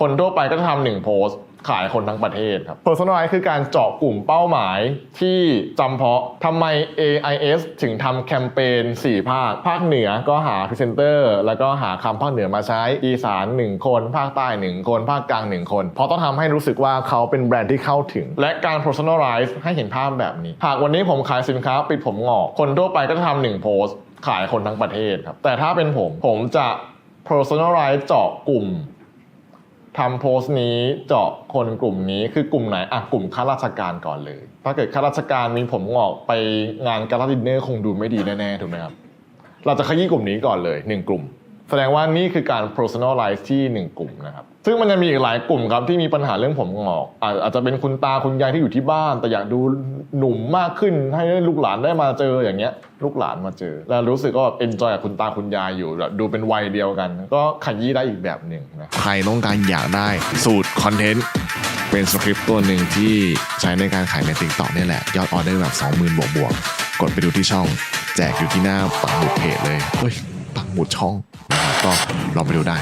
คนทั่วไปก็จะทำหนึ่งโพสต์ขายคนทั้งประเทศครับ Personalize คือการเจาะกลุ่มเป้าหมายที่จำเพาะทำไม AIS ถึงทำแคมเปญ4 ภาค ภาคเหนือก็หาพรีเซนเตอร์แล้วก็หาคำภาคเหนือมาใช้ อีสาน 1 คน ภาคใต้ 1 คน ภาคกลาง 1 คน เพราะต้องทำให้รู้สึกว่าเขาเป็นแบรนด์ที่เข้าถึง และการ personalize ให้เห็นภาพแบบนี้ หากวันนี้ผมขายสินค้าปิดผมงอก คนทั่วไปก็จะทำหนึ่งโพสต์ขายคนทั้งประเทศครับแต่ถ้าเป็นผมผมจะ personalize เจาะกลุ่ม ทำโพสต์นี้เจาะคนกลุ่มนี้คือกลุ่มไหนอะกลุ่มข้าราชการก่อนเลย ถ้าเกิดข้าราชการมีผมงอกไปงานการดินเนอร์คงดูไม่ดีแน่ๆถูกไหมครับเราจะขยี้กลุ่มนี้ก่อนเลยหนึ่งกลุ่ม แสดงว่านี่คือการ personalize ที่หนึ่งกลุ่มนะครับ ซึ่งมันจะมีอีกหลายกลุ่มครับที่มีปัญหาเรื่องผมงอก อาจจะเป็นคุณตาคุณยายที่อยู่ที่บ้าน แต่อยากดูหนุ่มมากขึ้นให้ลูกหลานได้มาเจออย่างเงี้ย ลูกหลานมาเจอ แล้วรู้สึกก็เอนจอยกับคุณตาคุณยายอยู่แบบดูเป็นวัยเดียวกัน ก็ขยี้ได้อีกแบบหนึ่งนะใครต้องการอยากได้สูตรคอนเทนต์เป็นสคริปต์ตัวหนึ่งที่ใช้ในการขายใน t ิ k t o k นี่แหละยอดออเดอร์แบบ20,000บวกบวกๆกดไปดูที่ช่อง แจกอยู่ที่หน้าปักหมุดเพจเลยเฮ้ยปักหมุดช่อง ก็ลองไปดูได้